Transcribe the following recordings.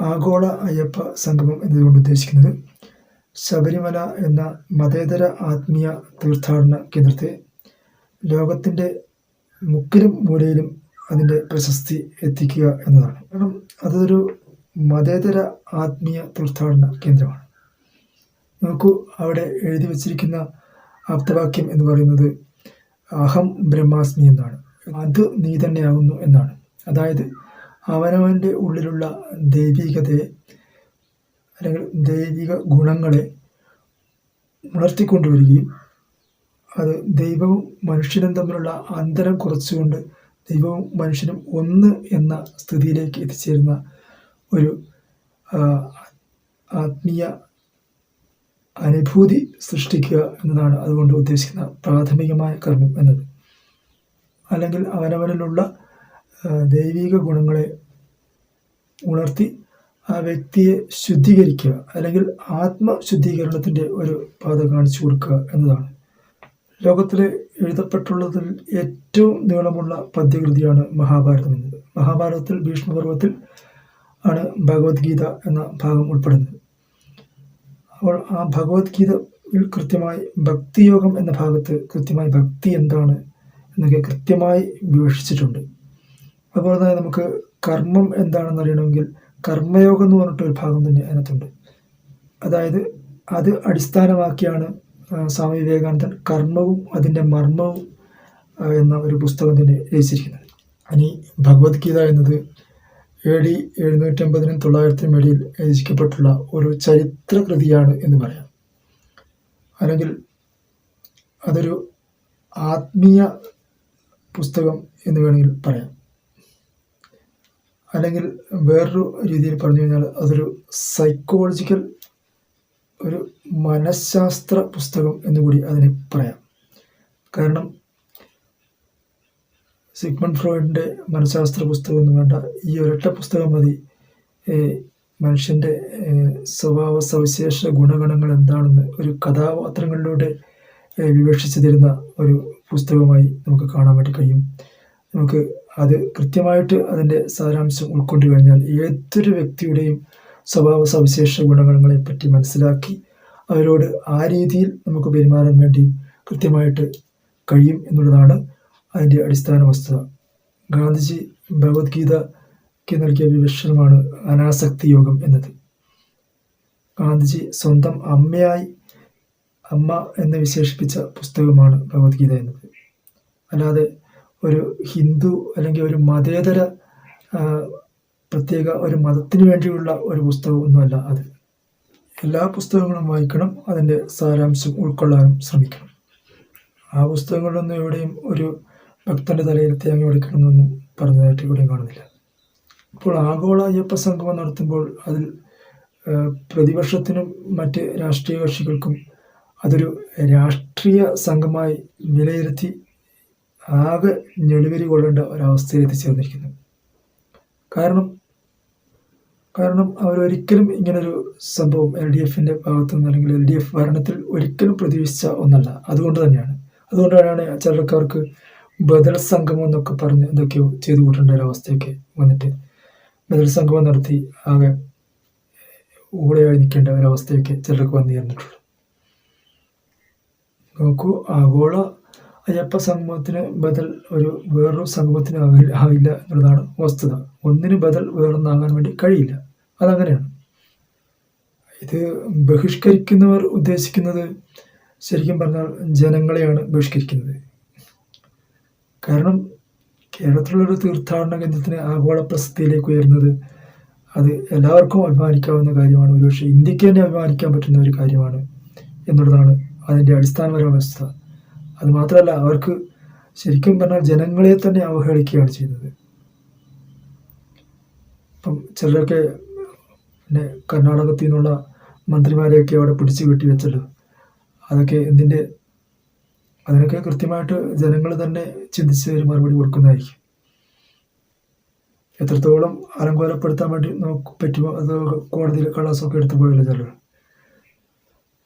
ആഗോള അയ്യപ്പ സംഗമം എന്നതുകൊണ്ട് ഉദ്ദേശിക്കുന്നത് ശബരിമല എന്ന മതേതര ആത്മീയ തീർത്ഥാടന കേന്ദ്രത്തെ ലോകത്തിന്റെ മുക്കിലും മൂലയിലും അതിന്റെ പ്രശസ്തി എത്തിക്കുക എന്നതാണ്. കാരണം അതൊരു മതേതര ആത്മീയ തീർത്ഥാടന കേന്ദ്രമാണ്. നോക്കൂ അവിടെ എഴുതി വച്ചിരിക്കുന്ന ആപ്തവാക്യം എന്ന് പറയുന്നത് അഹം ബ്രഹ്മാസ്മി എന്നാണ്. അത് നീ തന്നെയാകുന്നു എന്നാണ്. അതായത് അവനവന്റെ ഉള്ളിലുള്ള ദൈവികതയെ അല്ലെങ്കിൽ ദൈവിക ഗുണങ്ങളെ ഉണർത്തിക്കൊണ്ടുവരികയും അത് ദൈവവും മനുഷ്യനും തമ്മിലുള്ള അന്തരം കുറച്ചുകൊണ്ട് ദൈവവും മനുഷ്യനും ഒന്ന് എന്ന സ്ഥിതിയിലേക്ക് എത്തിച്ചേരുന്ന ഒരു ആത്മീയ അനുഭൂതി സൃഷ്ടിക്കുക എന്നതാണ് അതുകൊണ്ട് ഉദ്ദേശിക്കുന്ന പ്രാഥമികമായ കർമ്മം എന്നത്. അല്ലെങ്കിൽ അവനവനിലുള്ള ദൈവിക ഗുണങ്ങളെ ഉണർത്തി ആ വ്യക്തിയെ ശുദ്ധീകരിക്കുക അല്ലെങ്കിൽ ആത്മശുദ്ധീകരണത്തിന്റെ ഒരു പാത കാണിച്ചു കൊടുക്കുക എന്നതാണ്. ലോകത്തിലെ എഴുതപ്പെട്ടുള്ളതിൽ ഏറ്റവും നീളമുള്ള പദ്യകൃതിയാണ് മഹാഭാരതം എന്നത്. മഹാഭാരതത്തിൽ ഭീഷ്മപർവത്തിൽ ആണ് ഭഗവത്ഗീത എന്ന ഭാഗം ഉൾപ്പെടുന്നത്. അപ്പോൾ ആ ഭഗവത്ഗീതയിൽ കൃത്യമായി ഭക്തിയോഗം എന്ന ഭാഗത്ത് കൃത്യമായി ഭക്തി എന്താണ് എന്നൊക്കെ കൃത്യമായി വിവക്ഷിച്ചിട്ടുണ്ട്. അതുപോലെ തന്നെ നമുക്ക് കർമ്മം എന്താണെന്ന് അറിയണമെങ്കിൽ കർമ്മയോഗം എന്ന് പറഞ്ഞിട്ട് ഒരു ഭാഗം തന്നെ അതിനകത്തുണ്ട്. അതായത് അത് അടിസ്ഥാനമാക്കിയാണ് സ്വാമി വിവേകാനന്ദൻ കർമ്മവും അതിന്റെ മർമ്മവും എന്ന ഒരു പുസ്തകം തന്നെ രചിച്ചിരിക്കുന്നത്. ഇനി ഭഗവത്ഗീത എന്നത് എ ഡി എഴുന്നൂറ്റമ്പതിനും തൊള്ളായിരത്തിനും ഇടയിൽ രചിക്കപ്പെട്ടുള്ള ഒരു ചരിത്ര കൃതിയാണ് എന്ന് പറയാം. അല്ലെങ്കിൽ അതൊരു ആത്മീയ പുസ്തകം എന്ന് വേണമെങ്കിൽ പറയാം. അല്ലെങ്കിൽ വേറൊരു രീതിയിൽ പറഞ്ഞു കഴിഞ്ഞാൽ അതൊരു സൈക്കോളജിക്കൽ ഒരു മനഃശാസ്ത്ര പുസ്തകം എന്നുകൂടി അതിനെ പറയാം. കാരണം സിഗ്മൺ ഫ്രോയിഡിന്റെ മനഃശാസ്ത്ര പുസ്തകം എന്ന് വേണ്ട. ഈ ഒരൊറ്റ പുസ്തകം മതി. മനുഷ്യന്റെ സ്വഭാവ സവിശേഷ ഗുണഗണങ്ങൾ എന്താണെന്ന് ഒരു കഥാപാത്രങ്ങളിലൂടെ വിവക്ഷിച്ചു തരുന്ന ഒരു പുസ്തകമായി നമുക്ക് കാണാൻ വേണ്ടി കഴിയും. നമുക്ക് അത് കൃത്യമായിട്ട് അതിന്റെ സാരാംശം ഉൾക്കൊണ്ടു കഴിഞ്ഞാൽ ഏതൊരു വ്യക്തിയുടെയും സ്വഭാവ സവിശേഷ ഗുണഗണങ്ങളെ പറ്റി മനസ്സിലാക്കി അവരോട് ആ രീതിയിൽ നമുക്ക് പെരുമാറാൻ വേണ്ടി കൃത്യമായിട്ട് കഴിയും എന്നുള്ളതാണ് അതിന്റെ അടിസ്ഥാന വസ്തുത. ഗാന്ധിജി ഭഗവത്ഗീതയ്ക്ക് നൽകിയ വിവക്ഷണമാണ് അനാസക്തി യോഗം എന്നത്. ഗാന്ധിജി സ്വന്തം അമ്മയായി അമ്മ എന്ന് വിശേഷിപ്പിച്ച പുസ്തകമാണ് ഭഗവത്ഗീത എന്നത്. അല്ലാതെ ഒരു ഹിന്ദു അല്ലെങ്കിൽ ഒരു മതേതര പ്രത്യേക ഒരു മതത്തിന് വേണ്ടിയുള്ള ഒരു പുസ്തകമൊന്നുമല്ല അത്. എല്ലാ പുസ്തകങ്ങളും വായിക്കണം അതിന്റെ സാരാംശം ഉൾക്കൊള്ളാനും ശ്രമിക്കണം. ആ പുസ്തകങ്ങളിലൊന്നും എവിടെയും ഒരു ഭക്തന്റെ തലയിൽ തേങ്ങ ഒടിക്കണമെന്നൊന്നും പറഞ്ഞതായിട്ട് ഇവിടെയും കാണുന്നില്ല. ഇപ്പോൾ ആഗോള അയ്യപ്പ സംഗമം നടത്തുമ്പോൾ അതിൽ പ്രതിപക്ഷത്തിനും മറ്റ് രാഷ്ട്രീയ കക്ഷികൾക്കും അതൊരു രാഷ്ട്രീയ സംഘമായി വിലയിരുത്തി ആകെ ഞെളിവരി കൊള്ളേണ്ട ഒരവസ്ഥയിൽ എത്തിച്ചേർന്നിരിക്കുന്നു. കാരണം കാരണം അവരൊരിക്കലും ഇങ്ങനൊരു സംഭവം എൽ ഡി എഫിന്റെ ഭാഗത്തു നിന്ന് അല്ലെങ്കിൽ എൽ ഡി എഫ് ഭരണത്തിൽ ഒരിക്കലും പ്രതീക്ഷിച്ച ഒന്നല്ല. അതുകൊണ്ട് തന്നെയാണ്. അതുകൊണ്ടാണ് ചിലർക്കാർക്ക് ബദൽ സംഗമം എന്നൊക്കെ പറഞ്ഞ് എന്തൊക്കെയോ ചെയ്തു കൂട്ടേണ്ട ഒരവസ്ഥയൊക്കെ വന്നിട്ട് ബദൽ സംഗമം നടത്തി ആകെ ഊടെയായി നിൽക്കേണ്ട ഒരവസ്ഥയൊക്കെ ചിലർക്ക് വന്നു ചേർന്നിട്ടുള്ളൂ നോക്കൂ ആഗോള അയ്യപ്പ സംഗമത്തിന് ബദൽ ഒരു വേറൊരു സംഗമത്തിന് ആകില്ല എന്നുള്ളതാണ് വസ്തുത. ഒന്നിന് ബദൽ വേറൊന്നാകാൻ വേണ്ടി കഴിയില്ല. അതങ്ങനെയാണ്. ഇത് ബഹിഷ്കരിക്കുന്നവർ ഉദ്ദേശിക്കുന്നത് ശരിക്കും പറഞ്ഞാൽ ജനങ്ങളെയാണ് ബഹിഷ്കരിക്കുന്നത്. കാരണം കേരളത്തിലുള്ളൊരു തീർത്ഥാടന കേന്ദ്രത്തിന് ആഗോള പ്രസിദ്ധിയിലേക്ക് ഉയരുന്നത് അത് എല്ലാവർക്കും അഭിമാനിക്കാവുന്ന കാര്യമാണ്. ഒരുപക്ഷെ ഇന്ത്യയ്ക്ക് തന്നെ അഭിമാനിക്കാൻ പറ്റുന്ന ഒരു കാര്യമാണ് എന്നുള്ളതാണ് അതിന്റെ അടിസ്ഥാനപരമായ വസ്തുത. അത് മാത്രമല്ല അവർക്ക് ശരിക്കും പറഞ്ഞാൽ ജനങ്ങളെ തന്നെ അവഹേളിക്കുകയാണ് ചെയ്യുന്നത് ഇപ്പം ചിലരൊക്കെ പിന്നെ കർണാടകത്തിൽ നിന്നുള്ള മന്ത്രിമാരെയൊക്കെ അവിടെ പിടിച്ചു കെട്ടി വെച്ചല്ലോ. അതൊക്കെ എന്തിന്റെ? അതിനൊക്കെ കൃത്യമായിട്ട് ജനങ്ങൾ തന്നെ ചിന്തിച്ച് ഒരു മറുപടി കൊടുക്കുന്നതായിരിക്കും. എത്രത്തോളം അലങ്കോലപ്പെടുത്താൻ വേണ്ടി നോക്ക് പറ്റുമോ? അത് കോടതിയിൽ കള്ളാസൊക്കെ എടുത്തു പോയല്ലോ ചിലർ?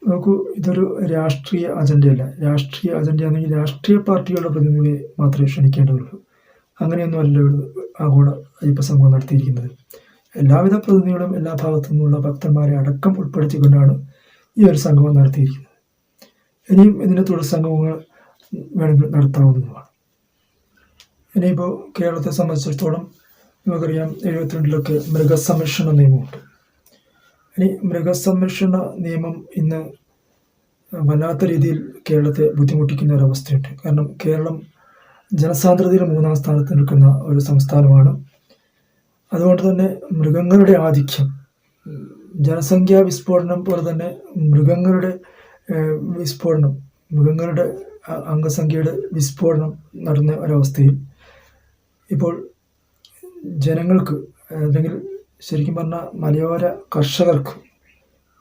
നോക്കൂ ഇതൊരു രാഷ്ട്രീയ അജണ്ടയല്ല രാഷ്ട്രീയ അജണ്ടയാണെങ്കിൽ രാഷ്ട്രീയ പാർട്ടികളുടെ പ്രതിനിധികളെ മാത്രമേ ക്ഷണിക്കേണ്ടതുള്ളൂ. അങ്ങനെയൊന്നും അല്ല ആഗോള അയ്യപ്പ സംഘം നടത്തിയിരിക്കുന്നത്. എല്ലാവിധ പ്രതിനിധികളും എല്ലാ ഭാഗത്തു നിന്നുള്ള ഭക്തന്മാരെ അടക്കം ഉൾപ്പെടുത്തിക്കൊണ്ടാണ് ഈ ഒരു സംഗമം നടത്തിയിരിക്കുന്നത്. ഇനിയും ഇതിന്റെ തുടർ സംഗമങ്ങൾ വേണമെങ്കിൽ നടത്താവുന്നതുമാണ്. ഇനിയിപ്പോൾ കേരളത്തെ സംബന്ധിച്ചിടത്തോളം നമുക്കറിയാം എഴുപത്തിരണ്ടിലൊക്കെ മൃഗസംരക്ഷണ നിയമമുണ്ട്. ഇനി മൃഗസംരക്ഷണ നിയമം ഇന്ന് വല്ലാത്ത രീതിയിൽ കേരളത്തെ ബുദ്ധിമുട്ടിക്കുന്ന ഒരവസ്ഥയുണ്ട് കാരണം കേരളം ജനസാന്ദ്രതയിൽ മൂന്നാം സ്ഥാനത്ത് നിൽക്കുന്ന ഒരു സംസ്ഥാനമാണ്. അതുകൊണ്ട് തന്നെ മൃഗങ്ങളുടെ ആധിക്യം ജനസംഖ്യാ വിസ്ഫോടനം പോലെ തന്നെ മൃഗങ്ങളുടെ വിസ്ഫോടനം മൃഗങ്ങളുടെ അംഗസംഖ്യയുടെ വിസ്ഫോടനം നടന്ന ഒരവസ്ഥയിൽ ഇപ്പോൾ ജനങ്ങൾക്ക് അല്ലെങ്കിൽ ശരിക്കും പറഞ്ഞാൽ മലയോര കർഷകർക്ക്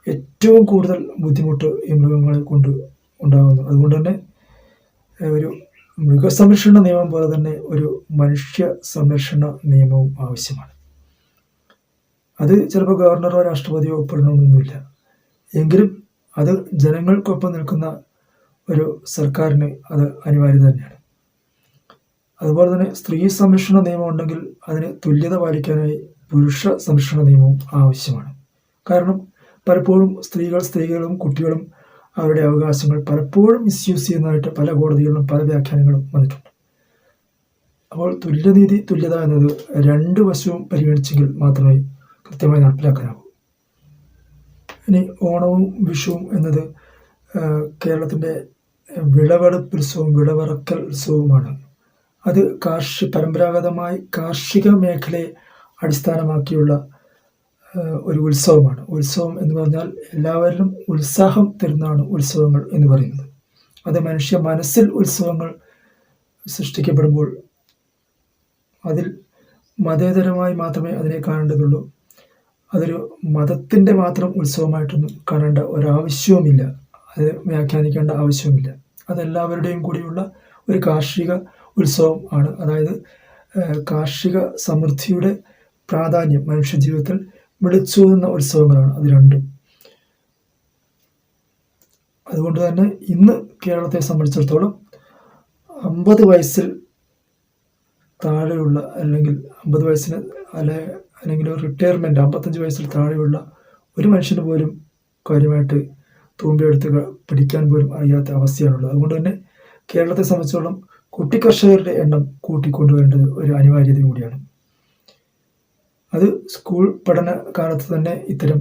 ഏറ്റവും കൂടുതൽ ബുദ്ധിമുട്ട് ഈ മൃഗങ്ങളെ കൊണ്ട് ഉണ്ടാകുന്നു അതുകൊണ്ട് തന്നെ ഒരു മൃഗസംരക്ഷണ നിയമം പോലെ തന്നെ ഒരു മനുഷ്യ സംരക്ഷണ നിയമവും ആവശ്യമാണ്. അത് ചിലപ്പോൾ ഗവർണറോ രാഷ്ട്രപതിയോ ഒപ്പിടണമെന്നൊന്നുമില്ല. എങ്കിലും അത് ജനങ്ങൾക്കൊപ്പം നിൽക്കുന്ന ഒരു സർക്കാരിന് അത് അനിവാര്യത തന്നെയാണ്. അതുപോലെ തന്നെ സ്ത്രീ സംരക്ഷണ നിയമം ഉണ്ടെങ്കിൽ അതിന് തുല്യത പാലിക്കാനായി പുരുഷ സംരക്ഷണ നിയമവും ആവശ്യമാണ്. കാരണം പലപ്പോഴും സ്ത്രീകൾ സ്ത്രീകളും കുട്ടികളും അവരുടെ അവകാശങ്ങൾ പലപ്പോഴും മിസ്യൂസ് ചെയ്യുന്നതായിട്ട് പല കോടതികളിലും പല വ്യാഖ്യാനങ്ങളും വന്നിട്ടുണ്ട്. അപ്പോൾ തുല്യനീതി തുല്യത എന്നത് രണ്ട് വശവും പരിഗണിച്ചെങ്കിൽ മാത്രമേ കൃത്യമായി നടപ്പിലാക്കാനാവൂ. ഇനി ഓണവും വിഷുവും എന്നത് കേരളത്തിന്റെ വിളവെടുപ്പ് ഉത്സവവും വിളവിറക്കൽ ഉത്സവവുമാണ്. അത് കാർഷിക പരമ്പരാഗതമായി കാർഷിക മേഖലയെ അടിസ്ഥാനമാക്കിയുള്ള ഒരു ഉത്സവമാണ്. ഉത്സവം എന്ന് പറഞ്ഞാൽ എല്ലാവരിലും ഉത്സാഹം തരുന്നതാണ് ഉത്സവങ്ങൾ എന്ന് പറയുന്നത്. അത് മനുഷ്യ മനസ്സിൽ ഉത്സവങ്ങൾ സൃഷ്ടിക്കപ്പെടുമ്പോൾ അതിൽ മതേതരമായി മാത്രമേ അതിനെ കാണേണ്ടതുള്ളൂ. അതൊരു മതത്തിന്റെ മാത്രം ഉത്സവമായിട്ടൊന്നും കാണേണ്ട ഒരാവശ്യവുമില്ല. അത് വ്യാഖ്യാനിക്കേണ്ട ആവശ്യവുമില്ല. അതെല്ലാവരുടെയും കൂടിയുള്ള ഒരു കാർഷിക ഉത്സവം ആണ്. അതായത് കാർഷിക സമൃദ്ധിയുടെ പ്രാധാന്യം മനുഷ്യ ജീവിതത്തിൽ വിളിച്ചോതുന്ന ഉത്സവങ്ങളാണ് അത് രണ്ടും. അതുകൊണ്ട് തന്നെ ഇന്ന് കേരളത്തെ സംബന്ധിച്ചിടത്തോളം അമ്പത് വയസ്സിൽ താഴെയുള്ള അല്ലെങ്കിൽ അമ്പത് വയസ്സിന് അല്ലെ അല്ലെങ്കിൽ ഒരു റിട്ടയർമെന്റ് അമ്പത്തഞ്ച് വയസ്സിൽ താഴെയുള്ള ഒരു മനുഷ്യന് പോലും കാര്യമായിട്ട് തൂമ്പയെടുത്ത് പിടിക്കാൻ പോലും അറിയാത്ത അവസ്ഥയാണുള്ളത്. അതുകൊണ്ട് തന്നെ കേരളത്തെ സംബന്ധിച്ചോളം കുട്ടി കർഷകരുടെ എണ്ണം കൂട്ടിക്കൊണ്ടുവരേണ്ടത് ഒരു അനിവാര്യത കൂടിയാണ്. അത് സ്കൂൾ പഠന കാലത്ത് തന്നെ ഇത്തരം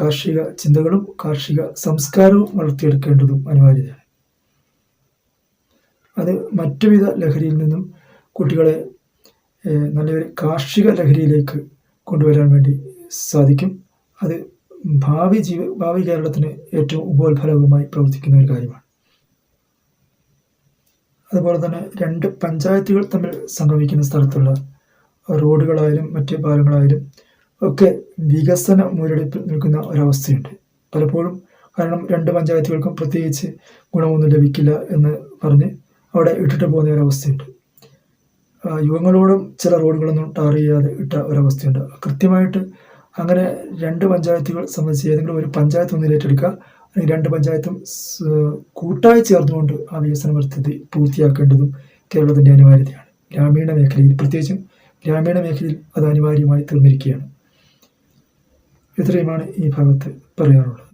കാർഷിക ചിന്തകളും കാർഷിക സംസ്കാരവും വളർത്തിയെടുക്കേണ്ടതും അനിവാര്യതയാണ്. അത് മറ്റുവിധ ലഹരിയിൽ നിന്നും കുട്ടികളെ നല്ലൊരു കാർഷിക ലഹരിയിലേക്ക് കൊണ്ടുവരാൻ വേണ്ടി സാധിക്കും. അത് ഭാവി ജീവ ഭാവി കേരളത്തിന് ഏറ്റവും ഉപോത്ഫലകമായി പ്രവർത്തിക്കുന്ന ഒരു കാര്യമാണ്. അതുപോലെ തന്നെ രണ്ട് പഞ്ചായത്തുകൾ തമ്മിൽ സംഗമിക്കുന്ന സ്ഥലത്തുള്ള റോഡുകളായാലും മറ്റ് പാലങ്ങളായാലും ഒക്കെ വികസന മുരടിപ്പിൽ നിൽക്കുന്ന ഒരവസ്ഥയുണ്ട്. പലപ്പോഴും കാരണം രണ്ട് പഞ്ചായത്തുകൾക്കും പ്രത്യേകിച്ച് ഗുണമൊന്നും ലഭിക്കില്ല എന്ന് പറഞ്ഞ് അവിടെ ഇട്ടിട്ട് പോകുന്ന ഒരവസ്ഥയുണ്ട്. യുവങ്ങളോടും ചില റോഡുകളൊന്നും ടാർ ചെയ്യാതെ ഇട്ട ഒരവസ്ഥയുണ്ട്. കൃത്യമായിട്ട് അങ്ങനെ രണ്ട് പഞ്ചായത്തുകൾ സംബന്ധിച്ച് ഏതെങ്കിലും ഒരു പഞ്ചായത്ത് ഒന്നിൽ ഏറ്റെടുക്കുക അല്ലെങ്കിൽ രണ്ട് പഞ്ചായത്തും കൂട്ടായി ചേർന്നുകൊണ്ട് ആ വികസന പദ്ധതി പൂർത്തിയാക്കേണ്ടതും കേരളത്തിന്റെ അനിവാര്യതയാണ്. ഗ്രാമീണ മേഖലയിൽ പ്രത്യേകിച്ചും ഗ്രാമീണ മേഖലയിൽ അത് അനിവാര്യമായി തീർന്നിരിക്കുകയാണ് ഇത്രയുമാണ് ഈ ഭാഗത്ത് പറയാനുള്ളത്.